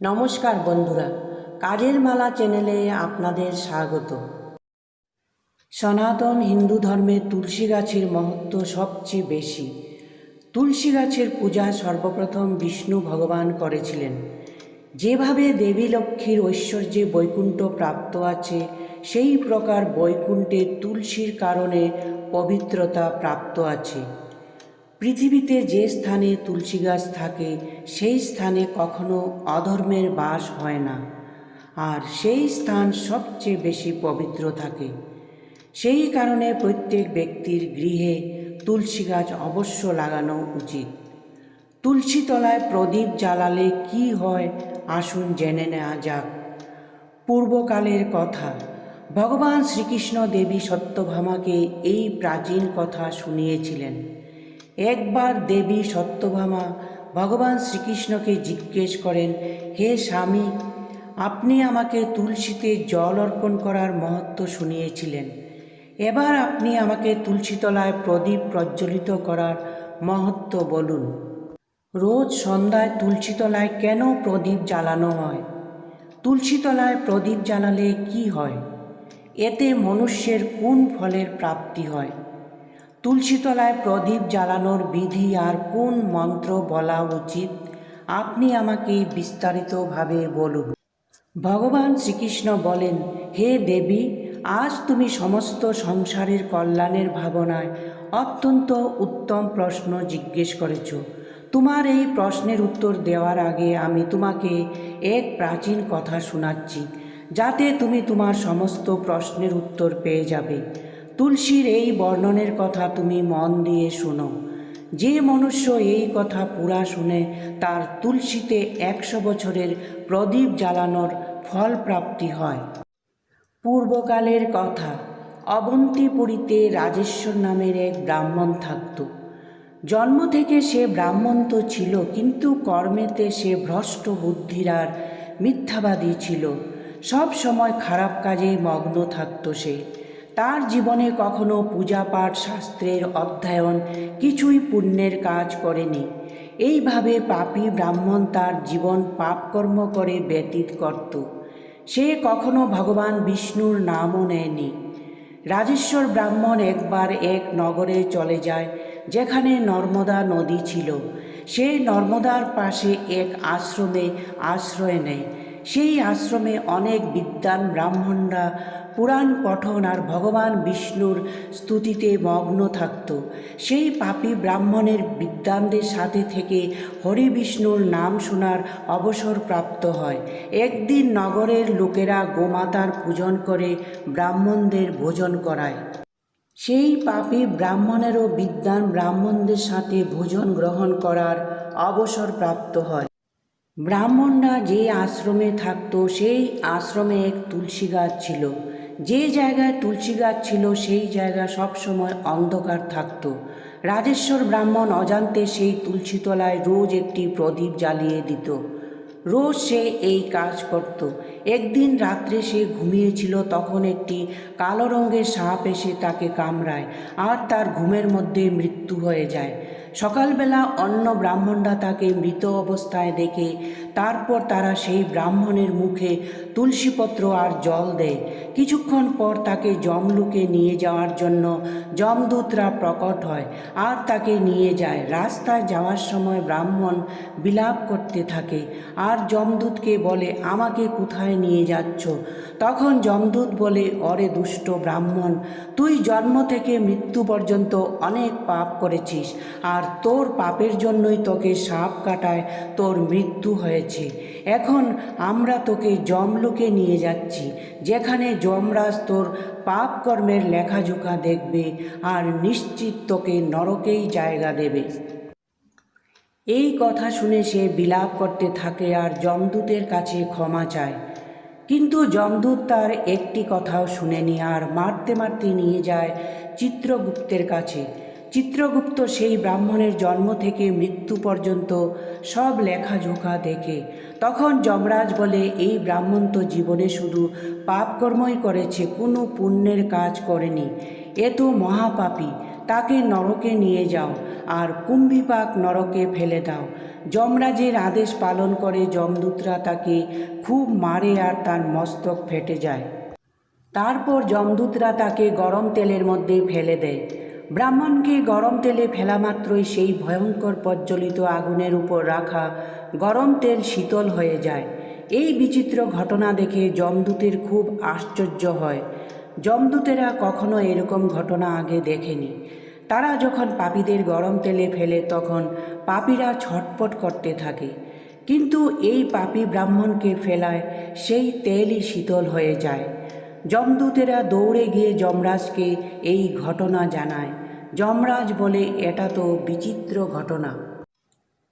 নমস্কার বন্ধুরা, কাজের মালা চ্যানেলে আপনাদের স্বাগত। সনাতন হিন্দু ধর্মে তুলসী গাছের মহত্ব সবচেয়ে বেশি। তুলসী গাছের পূজা সর্বপ্রথম বিষ্ণু ভগবান করেছিলেন। যেভাবে দেবী লক্ষ্মীর ঐশ্বর্যে বৈকুণ্ঠ প্রাপ্ত আছে, সেই প্রকার বৈকুণ্ঠে তুলসীর কারণে পবিত্রতা প্রাপ্ত আছে। পৃথিবীতে যে স্থানে তুলসী গাছ থাকে, সেই স্থানে কখনো অধর্মের বাস হয় না। আর সেই স্থান সবচেয়ে বেশি পবিত্র থাকে। সেই কারণে প্রত্যেক ব্যক্তির গৃহে তুলসী গাছ অবশ্য লাগানো উচিত। তুলসী তলায় প্রদীপ জ্বালালে কি হয় আসুন জেনে নেওয়া যাক। পূর্বকালের কথা, ভগবান শ্রীকৃষ্ণ দেবী সত্যভামাকে এই প্রাচীন কথা শুনিয়েছিলেন। একবার দেবী সত্যভামা ভগবান শ্রীকৃষ্ণকে জিজ্ঞেস করেন, হে স্বামী, আপনি আমাকে তুলসীতে জল অর্পণ করার মহত্ব শুনিয়েছিলেন। এবার আপনি আমাকে তুলসীতলায় প্রদীপ প্রজ্বলিত করার মহত্ব বলুন। রোজ সন্ধ্যায় তুলসীতলায় কেন প্রদীপ জ্বালানো হয়? তুলসীতলায় প্রদীপ জ্বালালে কি হয়? এতে মনুষ্যের কোন ফলের প্রাপ্তি হয়? তুলসীতলায় প্রদীপ জ্বালানোর বিধি আর কোন মন্ত্র বলা উচিত? আপনি আমাকে বিস্তারিতভাবে বলুন। ভগবান শ্রীকৃষ্ণ বলেন, হে দেবী, আজ তুমি সমস্ত সংসারের কল্যাণের ভাবনায় অত্যন্ত উত্তম প্রশ্ন জিজ্ঞেস করেছ। তোমার এই প্রশ্নের উত্তর দেওয়ার আগে আমি তোমাকে এক প্রাচীন কথা শোনাচ্ছি, যাতে তুমি তোমার সমস্ত প্রশ্নের উত্তর পেয়ে যাবে। তুলসীর এই বর্ণনের কথা তুমি মন দিয়ে শোনো। যে মনুষ্য এই কথা পুরা শুনে, তার তুলসীতে একশো বছরের প্রদীপ জ্বালানোর ফল প্রাপ্তি হয়। পূর্বকালের কথা, অবন্তিপুরীতে রাজেশ্বর নামের এক ব্রাহ্মণ থাকত। জন্ম থেকে সে ব্রাহ্মণ তো ছিল, কিন্তু কর্মেতে সে ভ্রষ্ট বুদ্ধির আর মিথ্যাবাদী ছিল। সব সময় খারাপ কাজে মগ্ন থাকত সে। তার জীবনে কখনো পূজা পাঠ শাস্ত্রের অধ্যয়ন কিছুই পুণ্যের কাজ করেনি। এইভাবে পাপী ব্রাহ্মণ তার জীবন পাপকর্ম করে ব্যতীত করত। সে কখনো ভগবান বিষ্ণুর নামও নেয়নি। রাজেশ্বর ব্রাহ্মণ একবার এক নগরে চলে যায়, যেখানে নর্মদা নদী ছিল। সে নর্মদার পাশে এক আশ্রমে আশ্রয় নেয়। সেই আশ্রমে অনেক বিদ্যান ব্রাহ্মণরা পুরাণ পঠন আর ভগবান বিষ্ণুর স্তুতিতে মগ্ন থাকত। সেই পাপী ব্রাহ্মণের বিদ্যানদের সাথে থেকে হরি বিষ্ণুর নাম শোনার অবসর প্রাপ্ত হয়। একদিন নগরের লোকেরা গোমাতার পূজন করে ব্রাহ্মণদের ভোজন করায়। সেই পাপী ব্রাহ্মণেরও বিদ্যান ব্রাহ্মণদের সাথে ভোজন গ্রহণ করার অবসর প্রাপ্ত হয়। ব্রাহ্মণরা যে আশ্রমে থাকতো, সেই আশ্রমে এক তুলসী গাছ ছিল। যে জায়গায় তুলসী গাছ ছিল, সেই জায়গা সবসময় অন্ধকার থাকতো। রাজেশ্বর ব্রাহ্মণ অজান্তে সেই তুলসীতলায় রোজ একটি প্রদীপ জ্বালিয়ে দিত। রোজ সে এই কাজ করত। একদিন রাত্রে সে ঘুমিয়েছিল, তখন একটি কালো রঙের সাপ এসে তাকে কামড়ায়, আর তার ঘুমের মধ্যে মৃত্যু হয়ে যায়। সকালবেলা অন্য ব্রাহ্মণরা তাকে মৃত অবস্থায় দেখে তারপর তারা সেই ব্রাহ্মণের মুখে তুলসীপত্র আর জল দেয়। কিছুক্ষণ পর তাকে যমলুকে নিয়ে যাওয়ার জন্য যমদূতরা প্রকট হয় আর তাকে নিয়ে যায়। রাস্তায় যাওয়ার সময় ব্রাহ্মণ বিলাপ করতে থাকে আর যমদূতকে বলে, আমাকে কোথায় নিয়ে যাচ্ছ? তখন যমদূত বলে, অরে দুষ্ট ব্রাহ্মণ, তুই জন্ম থেকে মৃত্যু পর্যন্ত অনেক পাপ করেছিস আর তোর পাপের জন্যই তোকে সাপ কাটায়। তোর মৃত্যু হয়েছে। এখন আমরা তোকে যমলোকে নিয়ে যাচ্ছি, যেখানে যমরাজ তোর পাপ কর্মের লেখাজোখা দেখবে আর নিশ্চিত তোকে নরকেই জায়গা দেবে। এই কথা শুনে সে বিলাপ করতে থাকে আর যমদূতের কাছে ক্ষমা চায়। কিন্তু যমদূত তার একটি কথাও শুনেনি আর মারতে মারতে নিয়ে যায় চিত্রগুপ্তের কাছে। চিত্রগুপ্ত সেই ব্রাহ্মণের জন্ম থেকে মৃত্যু পর্যন্ত সব লেখাজোখা দেখে। তখন যমরাজ বলে, এই ব্রাহ্মণ তো জীবনে শুধু পাপকর্মই করেছে, কোনো পুণ্যের কাজ করেনি। এ তো মহাপাপী, তাকে নরকে নিয়ে যাও আর কুম্ভিপাক নরকে ফেলে দাও। যমরাজের আদেশ পালন করে যমদূতরা তাকে খুব মারে আর তার মস্তক ফেটে যায়। তারপর যমদূতরা তাকে গরম তেলের মধ্যে ফেলে দেয়। ব্রাহ্মণকে গরম তেলে ফেলা মাত্রই সেই ভয়ঙ্কর প্রজ্বলিত আগুনের উপর রাখা গরম তেল শীতল হয়ে যায়। এই বিচিত্র ঘটনা দেখে যমদূতের খুব আশ্চর্য হয়। যমদূতেরা কখনো এরকম ঘটনা আগে দেখেনি। তারা যখন পাপীদের গরম তেলে ফেলে তখন পাপীরা ছটপট করতে থাকে। কিন্তু এই পাপী ব্রাহ্মণকে ফেলায় সেই তেলই শীতল হয়ে যায়। যমদূতেরা দৌড়ে গিয়ে যমরাজকে এই ঘটনা জানায়। যমরাজ বলে, এটা তো বিচিত্র ঘটনা।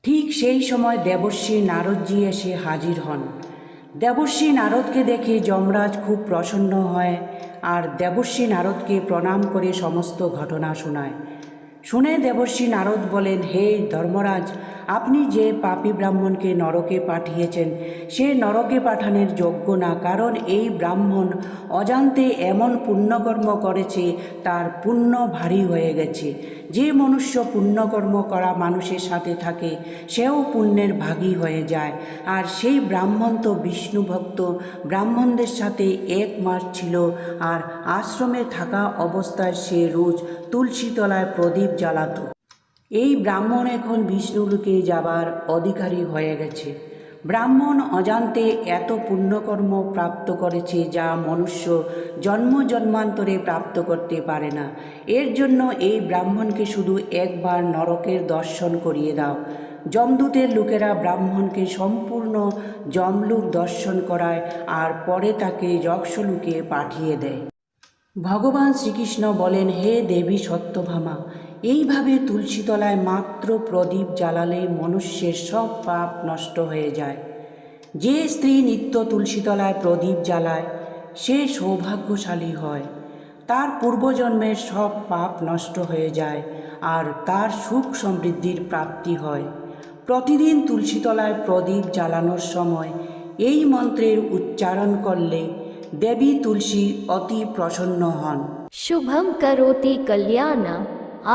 ঠিক সেই সময় দেবশ্রী নারদজি এসে হাজির হন। দেবশ্রী নারদকে দেখে যমরাজ খুব প্রসন্ন হয় আর দেবশ্রী নারদকে প্রণাম করে সমস্ত ঘটনা শোনায়। শুনে দেবশ্রী নারদ বলেন, হে ধর্মরাজ, আপনি যে পাপী ব্রাহ্মণকে নরকে পাঠিয়েছেন, সে নরকে পাঠানোর যোগ্য না, কারণ এই ব্রাহ্মণ অজান্তে এমন পুণ্যকর্ম করেছে, তার পুণ্য ভারী হয়ে গেছে। যে মনুষ্য পুণ্যকর্ম করা মানুষের সাথে থাকে, সেও পুণ্যের ভাগী হয়ে যায়। আর সেই ব্রাহ্মণ তো বিষ্ণুভক্ত ব্রাহ্মণদের সাথে এক মাস ছিল, আর আশ্রমে থাকা অবস্থায় সে রোজ তুলসী তলায় প্রদীপ জ্বালাত। এই ব্রাহ্মণ এখন বিষ্ণুলোকে যাবার অধিকারী হয়ে গেছে। ব্রাহ্মণ অজান্তে এত পুণ্যকর্ম প্রাপ্ত করেছে যা মনুষ্য জন্ম জন্মান্তরে প্রাপ্ত করতে পারে না। এর জন্য এই ব্রাহ্মণকে শুধু একবার নরকের দর্শন করিয়ে দাও। যমদূতের লোকেরা ব্রাহ্মণকে সম্পূর্ণ যমলোক দর্শন করায় আর পরে তাকে যক্ষলোকে পাঠিয়ে দেয়। ভগবান শ্রীকৃষ্ণ বলেন, হে দেবী সত্যভামা, এইভাবে তুলসীতলায় মাত্র প্রদীপ জ্বালালে মনুষ্যের সব পাপ নষ্ট হয়ে যায়। যে স্ত্রী নিত্য তুলসীতলায় প্রদীপ জ্বালায়, সে সৌভাগ্যশালী হয়। তার পূর্বজন্মের সব পাপ নষ্ট হয়ে যায় আর তার সুখ সমৃদ্ধির প্রাপ্তি হয়। প্রতিদিন তুলসীতলায় প্রদীপ জ্বালানোর সময় এই মন্ত্রের উচ্চারণ করলে দেবী তুলসী অতি প্রসন্ন হন। শুভম করোতি কল্যাণ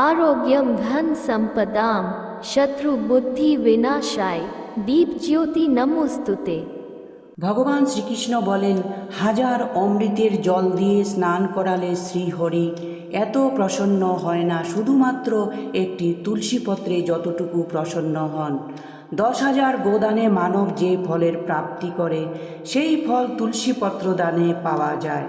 আরোগ্যম ধন সম্পদাম শত্রু বুদ্ধি বিনাশায় দীপ জ্যোতি নমস্তুতে। ভগবান শ্রীকৃষ্ণ বলেন হাজার অমৃতের জল দিয়ে স্নান করালে শ্রীহরি এত প্রসন্ন হয় না শুধুমাত্র একটি তুলসীপত্রে যতটুকু প্রসন্ন হন। দশ হাজার গোদানে মানব যে ফলের প্রাপ্তি করে, সেই ফল তুলসীপত্র দানে পাওয়া যায়।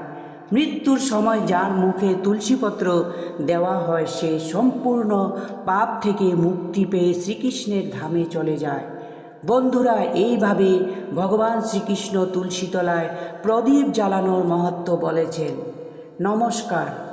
মৃত্যুর সময় যার মুখে তুলসীপত্র দেওয়া হয়, সে সম্পূর্ণ পাপ থেকে মুক্তি পেয়ে শ্রীকৃষ্ণের ধামে চলে যায়। বন্ধুরা, এইভাবে ভগবান শ্রীকৃষ্ণ তুলসীতলায় প্রদীপ জ্বালানোর মহত্ব বলেছেন। নমস্কার।